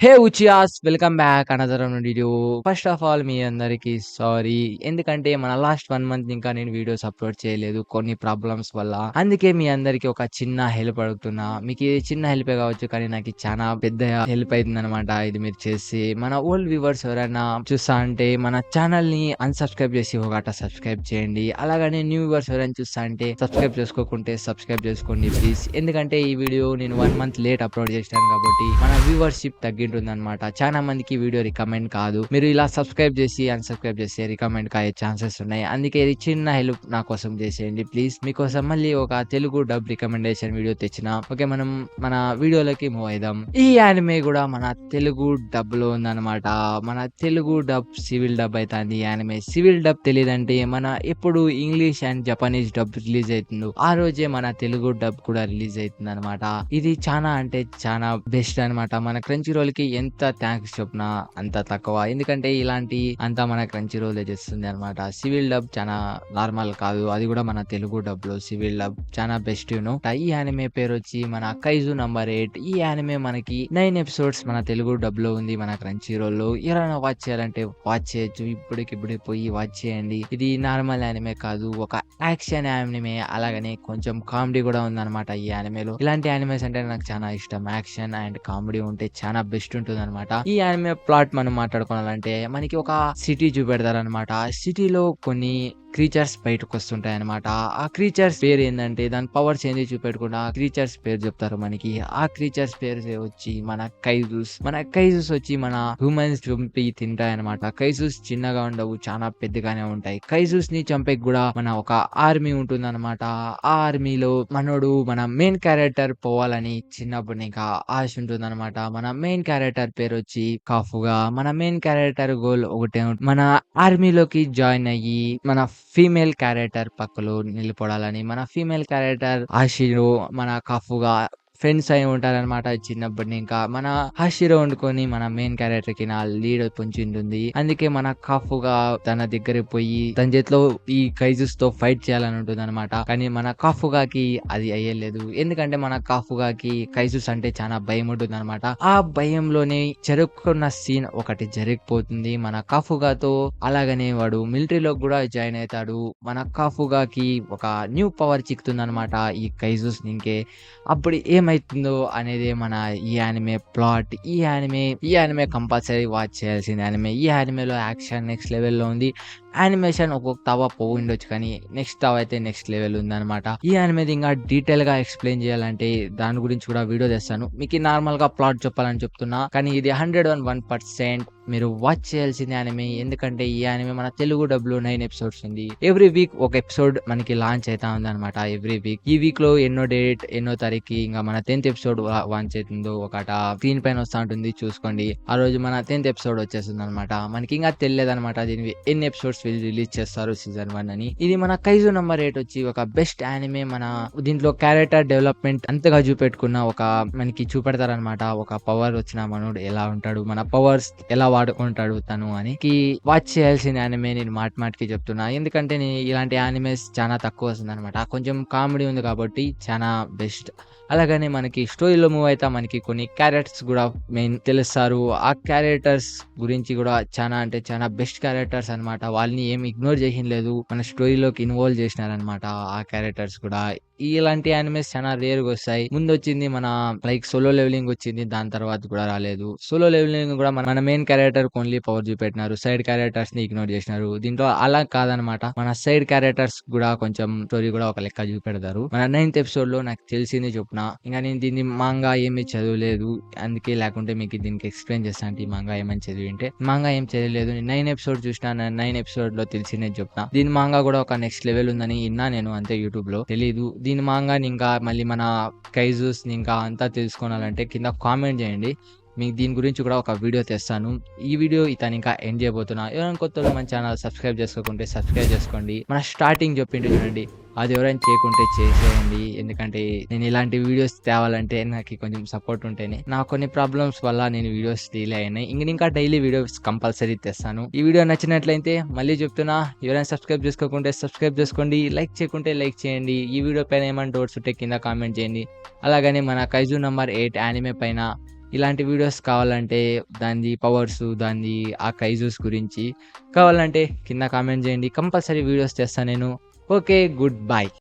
Hey ఉచియాస్ welcome back another video first of all మీ అందరికి sorry ఎందుకంటే మన లాస్ట్ వన్ మంత్ ఇంకా నేను వీడియోస్ అప్లోడ్ చేయలేదు కొన్ని ప్రాబ్లమ్స్ వల్ల. అందుకే మీ అందరికి ఒక చిన్న హెల్ప్ అడుగుతున్నా. మీకు ఇది చిన్న హెల్ప్ కావచ్చు కానీ నాకు చాలా పెద్ద హెల్ప్ అయింది అనమాట ఇది మీరు చేసి. మన ఓల్డ్ వ్యూవర్స్ ఎవరైనా చూస్తా అంటే మన ఛానల్ని అన్సబ్స్క్రైబ్ చేసి ఒక సబ్స్క్రైబ్ చేయండి. అలాగనే న్యూ వ్యూవర్స్ ఎవరైనా చూస్తా అంటే సబ్స్క్రైబ్ చేసుకోకుంటే సబ్స్క్రైబ్ చేసుకోండి ప్లీజ్ ఎందుకంటే ఈ వీడియో నేను వన్ మంత్ లేట్ అప్లోడ్ చేశాను కాబట్టి మన వ్యూవర్షిప్ తింటుంది అనమాట చాలా మందికి వీడియో రికమెండ్ కాదు. మీరు ఇలా సబ్స్క్రైబ్ చేసి అన్సబ్స్క్రైబ్ చేసి రికమెండ్ అయ్యే ఛాన్సెస్ ఉన్నాయి. అందుకే ఇది చిన్న హెల్ప్ నా కోసం చేసేయండి ప్లీజ్ మీకోసం మళ్ళీ ఒక తెలుగు డబ్ రికమెండేషన్ వీడియో తెచ్చిన. ఓకే మనం మన వీడియోలోకి మూవ్ అయిదాం. ఈ యానిమే కూడా మన తెలుగు డబ్లో ఉందన్నమాట. మన తెలుగు డబ్ సివిల్ డబ్ అవుతుంది ఈ యానిమే సివిల్ డబ్ తెలియదంటే మన ఎప్పుడు English and Japanese dub release అవుతుందో ఆ రోజే మన తెలుగు డబ్ కూడా రిలీజ్ అవుతుంది అనమాట ఇది చాలా అంటే చాలా బెస్ట్ అనమాట మన క్రంచి రోల్ కి ఎంత థ్యాంక్స్ చెప్పినా అంత తక్కువ. ఎందుకంటే ఇలాంటి అంతా మన క్రంచి రోల్ చేస్తుంది అనమాట సివిల్ డబ్ చాలా నార్మల్ కాదు. అది కూడా మన తెలుగు డబ్లో సివిల్ డబ్ చాలా బెస్ట్ యూను ఈ యానిమే పేరు వచ్చి మన కైజు నంబర్ ఎయిట్ ఈ యానిమే మనకి నైన్ ఎపిసోడ్స్ మన తెలుగు డబ్లో ఉంది మన క్రంచి రోల్లో. ఎవరైనా వాచ్ చేయాలంటే వాచ్ చేయొచ్చు. ఇప్పటికిప్పుడు పోయి వాచ్ చేయండి. ఇది నార్మల్ యానిమే కాదు. ఒక యాక్షన్ యానిమే అలాగనే కొంచెం కామెడీ కూడా ఉందన్నమాట ఈ యానిమేలో ఇలాంటి యానిమేస్ అంటే నాకు చాలా ఇష్టం. యాక్షన్ అండ్ కామెడీ ఉంటే చాలా బెస్ట్ ఉంటుంది అనమాట ఈ యానిమే ప్లాట్ మనం మాట్లాడుకోవాలంటే మనకి ఒక సిటీ చూపెడతారు అనమాట సిటీలో కొన్ని క్రీచర్స్ బయటకు వస్తుంటాయి అనమాట ఆ క్రీచర్స్ పేరు ఏంటంటే దాని పవర్స్ ఏంది చూపెట్టకుండా ఆ క్రీచర్స్ పేరు చెప్తారు మనకి. ఆ క్రీచర్స్ పేరు వచ్చి మన కైజూస్ మన కైజూస్ వచ్చి మన హ్యూమన్స్ చంపి తింటాయి అనమాట కైజూస్ చిన్నగా ఉండవు చాలా పెద్దగానే ఉంటాయి. కైజూస్ని చంపేకి కూడా మన ఒక ఆర్మీ ఉంటుంది అనమాట ఆ ఆర్మీలో మనోడు మన మెయిన్ క్యారెక్టర్ పోవాలని చిన్నప్పుడు ఇంకా ఆశ ఉంటుంది అనమాట మన మెయిన్ క్యారెక్టర్ పేరు వచ్చి కాఫుగా మన మెయిన్ క్యారెక్టర్ గోల్ ఒకటే మన ఆర్మీలోకి జాయిన్ అయ్యి మన ఫీమేల్ క్యారెక్టర్ పక్కలో నిలబడాలని మన ఫీమేల్ క్యారెక్టర్ ఆషిరు మన కఫుగా ఫ్రెండ్స్ అయి ఉంటారనమాట చిన్నప్పటి ఇంకా మన హషిరో వండుకొని మన మెయిన్ క్యారెక్టర్కి నా లీడ్ పుంచింటుంది అందుకే మన కాఫుగా తన దగ్గర పోయి తన చేతిలో ఈ కైజుస్తో ఫైట్ చేయాలని ఉంటుంది అనమాట కానీ మన కాఫుగాకి అది అయ్యలేదు. ఎందుకంటే మన కాఫుగాకి కైజుస్ అంటే చాలా భయం ఉంటుంది అనమాట ఆ భయంలోనే జరుగుకున్న సీన్ ఒకటి జరిగిపోతుంది. మన కాఫుగాతో అలాగనే వాడు మిలిటరీలో కూడా జాయిన్ అవుతాడు. మన కాఫుగాకి ఒక న్యూ పవర్ చిక్కుతుంది అనమాట ఈ కైజుస్ ఇంకే అప్పుడు ఏం ఏమైతుందో అనేది మన ఈ యానిమే ప్లాట్ ఈ యానిమే ఈ యానిమే కంపల్సరీ వాచ్ చేయాల్సింది యానిమే ఈ యానిమేలో యాక్షన్ నెక్స్ట్ లెవెల్లో ఉంది. యానిమేషన్ ఒక్కొక్క తవ పోయిండొచ్చు కానీ నెక్స్ట్ తవ అయితే నెక్స్ట్ లెవెల్ ఉందన్నమాట. ఈ యానిమేది ఇంకా డీటెయిల్గా ఎక్స్ప్లెయిన్ చేయాలంటే దాని గురించి కూడా వీడియో తెస్తాను మీకు నార్మల్గా ప్లాట్ చెప్పాలని చెప్తున్నా. కానీ ఇది హండ్రెడ్ వన్ వన్ పర్సెంట్ మీరు వాచ్ చేయాల్సింది యానిమే ఎందుకంటే ఈ యానిమే మన తెలుగు డబ్లో నైన్ ఎపిసోడ్స్ ఉంది. ఎవ్రీ వీక్ ఒక ఎపిసోడ్ మనకి లాంచ్ అవుతా ఉంది అనమాట ఎవ్రీ వీక్ ఈ వీక్లో ఎన్నో డేట్ ఎన్నో తారీఖు ఇంకా మన టెన్త్ ఎపిసోడ్ లాంచ్ అవుతుందో ఒకట స్క్రీన్ పైన వస్తా ఉంటుంది చూసుకోండి. ఆ రోజు మన టెన్త్ ఎపిసోడ్ వచ్చేస్తుంది అనమాట మనకి ఇంకా తెలియదు అనమాట దీని ఎన్ని ఎపిసోడ్స్ ఫీల్ రిలీజ్ చేస్తారు సీజన్ వన్ అని. ఇది మన కైజు నంబర్ ఎయిట్ వచ్చి ఒక బెస్ట్ యానిమే మన దీంట్లో క్యారెక్టర్ డెవలప్మెంట్ అంతగా చూపెట్టుకున్న ఒక మనకి చూపెడతారనమాట ఒక పవర్ వచ్చిన మనోడు ఎలా ఉంటాడు మన పవర్స్ ఎలా వాడుకుంటాడు తను అని. వాచ్ చేయాల్సిన యానిమే నేను మాట మాటికి చెప్తున్నా. ఎందుకంటే నేను ఇలాంటి యానిమేస్ చాలా తక్కువ వస్తుంది అనమాట కొంచెం కామెడీ ఉంది కాబట్టి చాలా బెస్ట్ అలాగనే మనకి స్టోరీలో మూవ్ అయితే మనకి కొన్ని క్యారెక్టర్స్ కూడా మెయిన్ తెలుస్తారు. ఆ క్యారెక్టర్స్ గురించి కూడా చాలా అంటే చాలా బెస్ట్ క్యారెక్టర్స్ అన్నమాట. వాళ్ళని ఏం ఇగ్నోర్ చేయలేదు మన స్టోరీలోకి ఇన్వాల్వ్ చేసినారనమాట ఆ క్యారెక్టర్స్ కూడా. ఇలాంటి యానిమేస్ చాలా రేర్గా వస్తాయి. ముందు వచ్చింది మన లైక్ సోలో లెవెలింగ్ వచ్చింది దాని తర్వాత కూడా రాలేదు. సోలో లెవెలింగ్ కూడా మన మెయిన్ క్యారెక్టర్ ఓన్లీ పవర్ చూపెట్టినారు. సైడ్ క్యారెక్టర్స్ని ఇగ్నోర్ చేసినారు. దీంట్లో అలా కాదనమాట మన సైడ్ క్యారెక్టర్స్ కూడా కొంచెం స్టోరీ కూడా ఒక లెక్క చూపెడతారు. మన నైన్త్ ఎపిసోడ్లో నాకు తెలిసింది చెప్పిన ఇంకా నేను దీన్ని మాంగా ఏమీ చదవలేదు. అందుకే లేకుంటే మీకు దీనికి ఎక్స్ప్లెయిన్ చేస్తాను ఈ మాంగా ఏమని చదివి అంటే మాంగా ఏం చదవలేదు. నైన్ ఎపిసోడ్ చూసిన నైన్ ఎపిసోడ్ లో నేను చెప్తా. దీని మాంగా కూడా ఒక నెక్స్ట్ లెవెల్ ఉందని విన్నా నేను అంతే యూట్యూబ్లో. తెలియదు దీని మాంగాని ఇంకా మళ్ళీ మన కైజూస్ ఇంకా అంతా తెలుసుకోవాలంటే కింద కామెంట్ చేయండి. మీకు దీని గురించి కూడా ఒక వీడియో తెస్తాను. ఈ వీడియో ఇతను ఇంకా ఎండ్ చేయబోతున్నా. ఎవరైనా కొత్త మన ఛానల్ సబ్స్క్రైబ్ చేసుకోకుంటే సబ్స్క్రైబ్ చేసుకోండి. మన స్టార్టింగ్ చెప్పింటే చూడండి. అది ఎవరైనా చేయకుంటే చేసేయండి. ఎందుకంటే నేను ఇలాంటి వీడియోస్ తేవాలంటే నాకు కొంచెం సపోర్ట్ ఉంటేనే. నా కొన్ని ప్రాబ్లమ్స్ వల్ల నేను వీడియోస్ డీల్ అయినాయి. ఇంక ఇంకా డైలీ వీడియోస్ కంపల్సరీ తెస్తాను. ఈ వీడియో నచ్చినట్లయితే మళ్ళీ చెప్తున్నా ఎవరైనా సబ్స్క్రైబ్ చేసుకోకుంటే సబ్స్క్రైబ్ చేసుకోండి. లైక్ చేయకుంటే లైక్ చేయండి. ఈ వీడియో పైన ఏమైనా డౌట్స్ ఉంటే కింద కామెంట్ చేయండి. అలాగనే మన కైజు నంబర్ ఎయిట్ యానిమే పైన ఇలాంటి వీడియోస్ కావాలంటే దానిది పవర్స్ దానిది ఆ కైజూస్ గురించి కావాలంటే కింద కామెంట్ చేయండి. కంపల్సరీ వీడియోస్ చేస్తాను నేను. Okay, goodbye.